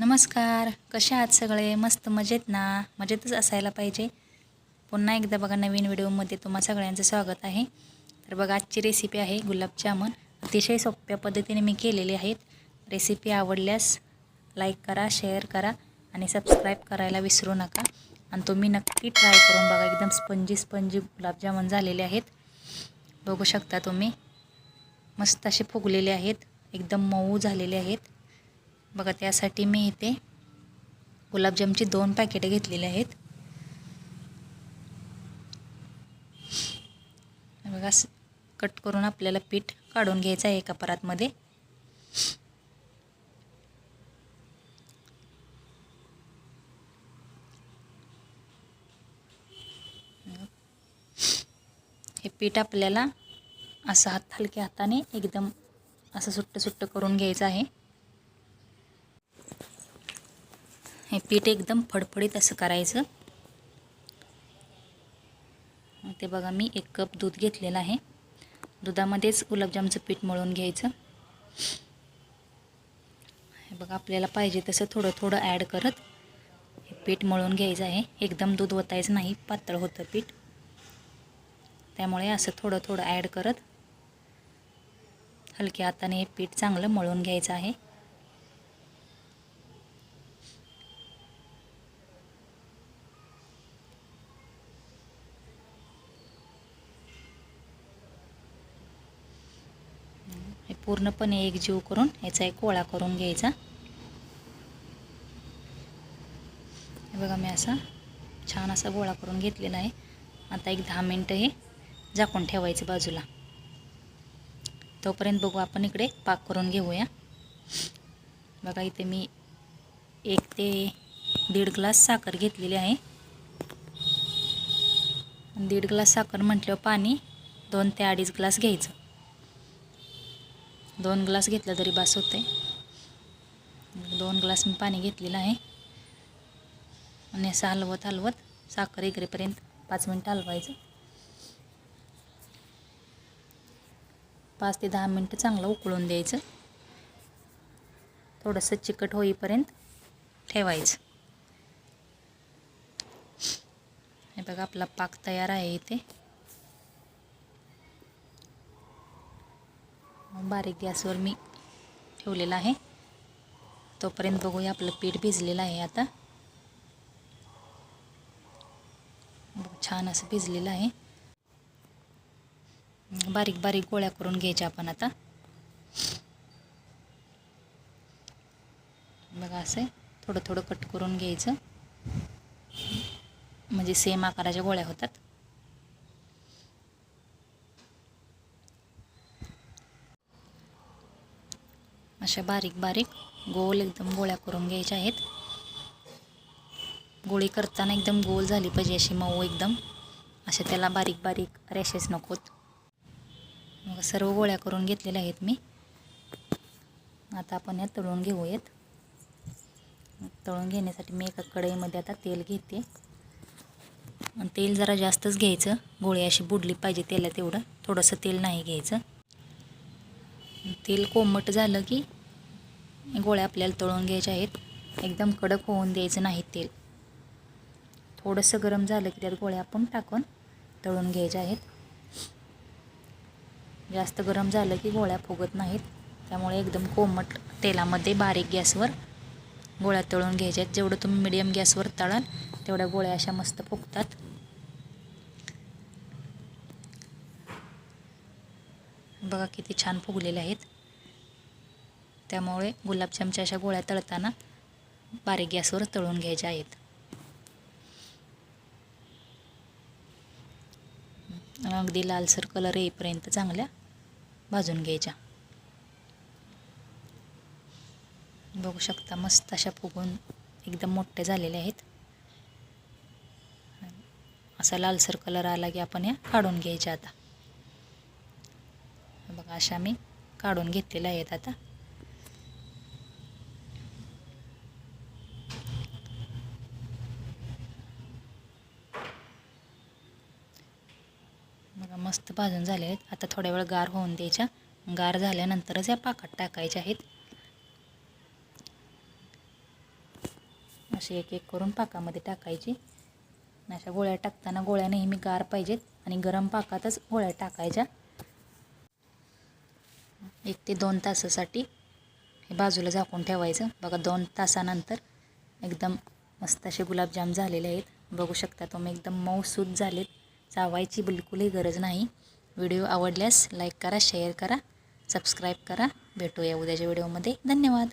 नमस्कार. कसे आहात सगळे? मस्त मजेत ना? मजेतच असायला पाहिजे. पुन्हा एकदा बघा नवीन व्हिडिओमध्ये तुम्हा सगळ्यांचं स्वागत आहे. तर बघा आजची रेसिपी आहे गुलाबजामुन अतिशय सोप्या पद्धतीने मी केलेली आहेत. रेसिपी आवडल्यास लाईक करा शेअर करा आणि सबस्क्राईब करायला विसरू नका. आणि तुम्ही नक्की ट्राय करून बघा एकदम स्पंजी स्पंजी गुलाबजामुन झालेले आहेत. बघू शकता तुम्ही. मस्त असे फुगलेले आहेत. एकदम मऊ झालेले आहेत. बघा त्यासाठी मी इथे गुलाबजामची दोन पॅकेटं घेतलेली आहेत. बघा कट करून आपल्याला पीठ काढून घ्यायचं आहे एका परातमध्ये. हे पीठ आपल्याला असं हात हलक्या हाताने एकदम असं सुट्ट सुट्ट करून घ्यायचं आहे. हे पीठ एकदम फडफडीत असं करायचं. ते बघा मी एक कप दूध घेतलेलं आहे. दुधामध्येच गुलाबजामचं पीठ मळून घ्यायचं. हे बघा आपल्याला पाहिजे तसं थोडं थोडं ॲड करत हे पीठ मळून घ्यायचं आहे. एकदम दूध ओतायचं नाही पातळ होतं पीठ. त्यामुळे असं थोडं थोडं ॲड करत हलक्या हाताने हे पीठ चांगलं मळून घ्यायचं आहे हे पूर्णपणे एकजीव करून याचा एक गोळा करून घ्यायचा. हे बघा मी असा छान असा गोळा करून घेतलेला आहे. आता एक दहा मिनटं हे झाकून ठेवायचं बाजूला. तोपर्यंत बघू आपण इकडे पाक करून घेऊया. बघा इथे मी एक ते दीड ग्लास साखर घेतलेली आहे. दीड ग्लास साखर म्हटल्यावर पाणी दोन ते अडीच ग्लास घ्यायचं. दोन ग्लास घेतला तरी बास होते. दोन ग्लास मी पाणी घेतलेलं आहे. आणि असं हलवत हलवत साखर इकडेपर्यंत पाच मिनटं हलवायचं. पाच ते दहा मिनटं चांगलं उकळून द्यायचं. थोडंसं चिकट होईपर्यंत ठेवायचं. हे बघा आपला पाक तयार आहे इथे. बारीक गॅसवर मी ठेवलेला आहे. तोपर्यंत बघूया आपलं पीठ भिजलेलं आहे आता. छान असं भिजलेलं आहे. बारीक बारीक गोळ्या करून घ्यायच्या आपण आता. बघा असं थोडं थोडं कट करून घ्यायचं. म्हणजे सेम आकाराच्या गोळ्या होतात. अशा बारीक बारीक गोल एकदम गोळ्या करून घ्यायच्या आहेत. गोळी करताना एकदम गोल झाली पाहिजे अशी मऊ एकदम. अशा त्याला बारीक बारीक रॅशेस नकोत. मग सर्व गोळ्या करून घेतलेल्या आहेत मी. आता आपण या तळून घेऊयात. तळून घेण्यासाठी मी एका कढईमध्ये आता तेल घेते. आणि तेल जरा जास्तच घ्यायचं. गोळी अशी बुडली पाहिजे तेला तेवढं थोडंसं तेल नाही घ्यायचं. तेल कोमट झालं की गोळ्या आपल्याला तळून घ्यायच्या आहेत. एकदम कडक होऊन द्यायचं नाही तेल. थोडंसं गरम झालं की त्यात गोळ्या आपण टाकून तळून घ्यायच्या आहेत. जास्त गरम झालं की गोळ्या फुगत नाहीत. त्यामुळे एकदम कोमट तेलामध्ये बारीक गॅसवर गोळ्या तळून घ्यायच्या आहेत. जेवढं तुम्ही मिडियम गॅसवर तळाल तेवढ्या गोळ्या अशा मस्त फुगतात. बघा किती छान फुगलेल्या आहेत. त्यामुळे गुलाबजामच्या अशा गोळ्या तळताना बारीक गॅसवर तळून घ्यायच्या आहेत. अगदी लालसर कलर येईपर्यंत चांगल्या भाजून घ्यायच्या. बघू शकता मस्त अशा फुगून एकदम मोठे झालेले आहेत. असा लालसर कलर आला की आपण या काढून घ्यायच्या आता. बघा अशा मी काढून घेतलेल्या आहेत आता बघा मस्त भाजून झाले आहेत. आता थोड्या वेळ गार होऊन द्यायच्या. गार झाल्यानंतरच या पाकात टाकायच्या आहेत. असे एक एक करून पाकामध्ये टाकायची. अशा गोळ्या टाकताना गोळ्या नेहमी गार पाहिजेत आणि गरम पाकातच गोळ्या टाकायच्या. एक ते दोन तासासाठी हे बाजूला झाकून ठेवायचं. बघा दोन तासानंतर एकदम मस्त असे गुलाबजाम झालेले आहेत. बघू शकता तुम्ही एकदम मऊसूत झालेत. चावायची बिलकुलही गरज नाही. व्हिडिओ आवडल्यास लाईक करा शेअर करा सबस्क्राईब करा. भेटूया उद्याच्या व्हिडिओमध्ये. धन्यवाद.